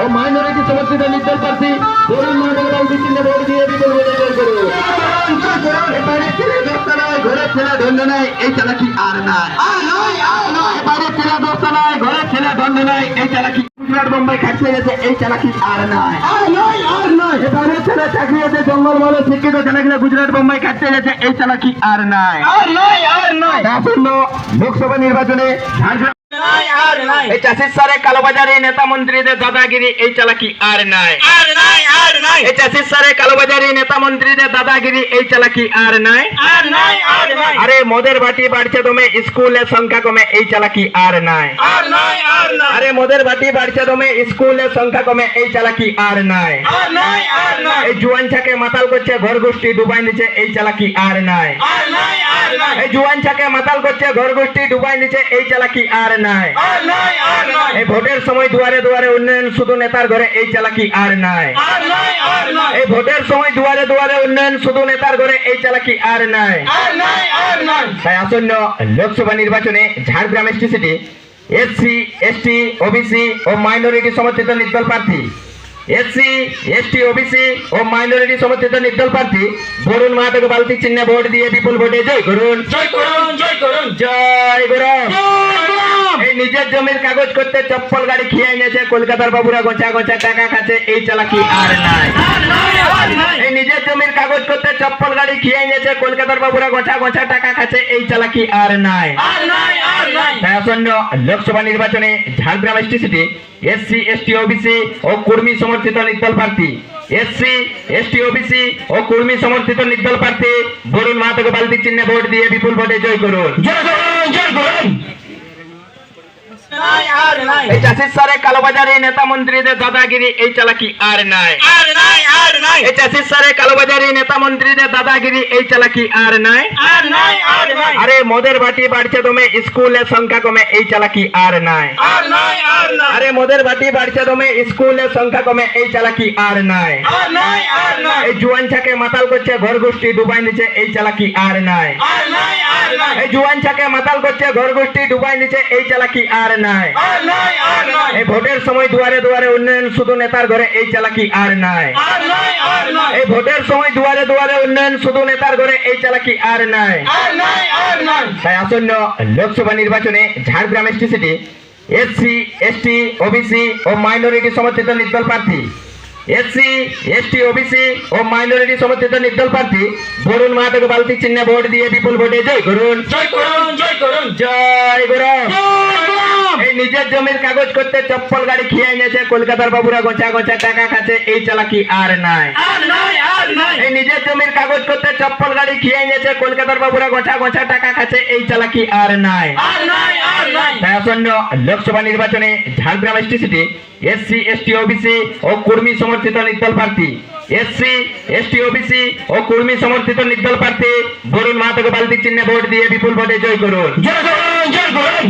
ও minority সমর্থিত নির্দল প্রার্থী তরুণ মন্ডল বাউদি চিহ্নে ভোট দিয়ে বিপুল করুন। ছেলে দোস্ত নয় ঘরের ছেলে দণ্ড নয় এই চালাকি আর নাই? এবারে ছেলে দোস্ত নয়। ঘরের ছেলে দণ্ড নয় এই চালাকি গুজরাট বোম্বাই খাটতে গেছে এই চালাকি আর নাই? এবারে ছেলে চাকরি আছে জঙ্গল বলে শিক্ষিত ছেলেগুলো গুজরাট বোম্বাই খাটতে গেছে এই চালাকি আর নাই? আসন্ন লোকসভা নির্বাচনে ঝাড়গ্রাম এই চাষির সারে কালোবাজারি নেতা মন্ত্রীদের দাদাগিরি এই চালাকি আর নাই এই চাষির সারে কালোবাজারি নেতা মন্ত্রীদের দাদাগিরি এই চালাকি আর নাই আরে মদের বাটি বাড়ছে দমে স্কুলের সংখ্যা কমে এই চালাকি আর নাই আরে মদের বাটি বাড়ছে দমে স্কুলের সংখ্যা কমে এই চালাকি আর নাই এই জুয়ান ছাকে মাতাল করছে ঘর গোষ্ঠী ডুবাই নিচে এই চালাকি আর নাই এই জুয়ান ছাকে মাতাল করছে ঘর গোষ্ঠী ডুবাই নিচে এই চালাকি আর নাই। এই ভোটের সময় দুয়ারে দুয়ারে উন্নয়ন শুধু নেতার ঘরে এই চালাকি আর নাই? এই ভোটের সময় দুয়ারে দুয়ারে উন্নয়ন শুধু নেতার ঘরে এই চালাকি আর নাই? তাই আসন্ন লোকসভা নির্বাচনে Jhargram ST city SC ST OBC ও মাইনরিটি সমর্থিত নির্দল প্রার্থী। এসসি এসটি ওবিসি ও মাইনরিটি সমর্থিত নির্দল প্রার্থী বরুণ মাহাতোকে বালতি চিহ্নে ভোট দিয়ে বিপুল ভোটে জয় করুন। জয় করুন জয় করুন। জয় নিজের জমির কাগজ করতে চপ্পল গাড়ি খেয়ে এনেছে কলকাতার বাবুরা গোছা গোছা টাকা খাচ্ছে এই চালাকি আর নাই? এই নিজের জমির কাগজ করতে চপ্পল গাড়ি খেয়ে এনেছে কলকাতার বাবুরা গোছা গোছা টাকা খাচ্ছে এই চালাকি আর নাই? আসন্ন লোকসভা নির্বাচনে Jhargram ST city SC ST OBC ও কর্মী সমর্থিত নির্দল প্রার্থী। এসসি এসটি ওবিসি ও কর্মী সমর্থিত নির্দল প্রার্থী বরুণ মাহাতোকে বালতি চিহ্নে ভোট দিয়ে বিপুল ভোটে জয় করুন। জয় করুন জয় করুন। এই চাষির সারে কালোবাজারি নেতা মন্ত্রীদের দাদাগিরি এই চালাকি আর নাই আর নাই আর নাই এই চাষির সারে কালোবাজারি নেতা মন্ত্রীদের দাদাগিরি এই চালাকি আর নাই আর নাই আর নাই আরে মদের বাটি বাড়ছে দমে স্কুলের সংখ্যা কমে এই চালাকি আর নাই আর মদের বাটি বাড়ছে দমে স্কুলের সংখ্যা কমে এই চালাকি আর নাই আর নাই আর নাই এই জুয়ান ছাকে মাতাল করছে ঘর গোষ্ঠী ডুবাই নিচে এই চালাকি আর নাই এই জুয়ান ছাকে মাতাল করছে ঘর গোষ্ঠী ডুবাই নিচে এই চালাকি আর নাই নাই। এই ভোটের সময় দুয়ারে দুয়ারে উন্নয়ন শুধু নেতার ঘরে এই চালাকি আর নাই? এই ভোটের সময় দুয়ারে দুয়ারে উন্নয়ন শুধু নেতার ঘরে এই চালাকি আর নাই? তাই আসন্ন লোকসভা নির্বাচনে Jhargram ST city SC ST OBC ও মাইনরিটি সমর্থিত নির্দল প্রার্থী। এসসি এসটি ওবিসি ও মাইনরিটি সমর্থিত নির্দল প্রার্থী বরুণ মাহাতোকে বালতি চিহ্নে ভোট দিয়ে বিপুল ভোটে জয় করুন। জয় করুন জয় করুন। জয় করুন নিজের জমির কাগজ করতে চপ্পল গাড়ি খেয়ে এনেছে কলকাতার বাবুরা গোছা গোছা টাকা খাচ্ছে এই চালাকি আর নাই? এই নিজের জমির কাগজ করতে চপ্পল গাড়ি খেয়ে এনেছে কলকাতার বাবুরা গোছা গোছা টাকা খাচ্ছে এই চালাকি আর নাই? তাই আসন্ন লোকসভা নির্বাচনে Jhargram city SC ST OBC ও কর্মী সমর্থিত নির্দল প্রার্থী। এসসি এসটি ওবিসি ও কর্মী সমর্থিত নির্দল প্রার্থী বরুণ মাহাতোকে বালতি চিহ্নে ভোট দিয়ে বিপুল ভোটে জয় করুন। জয় করুন জয় করুন।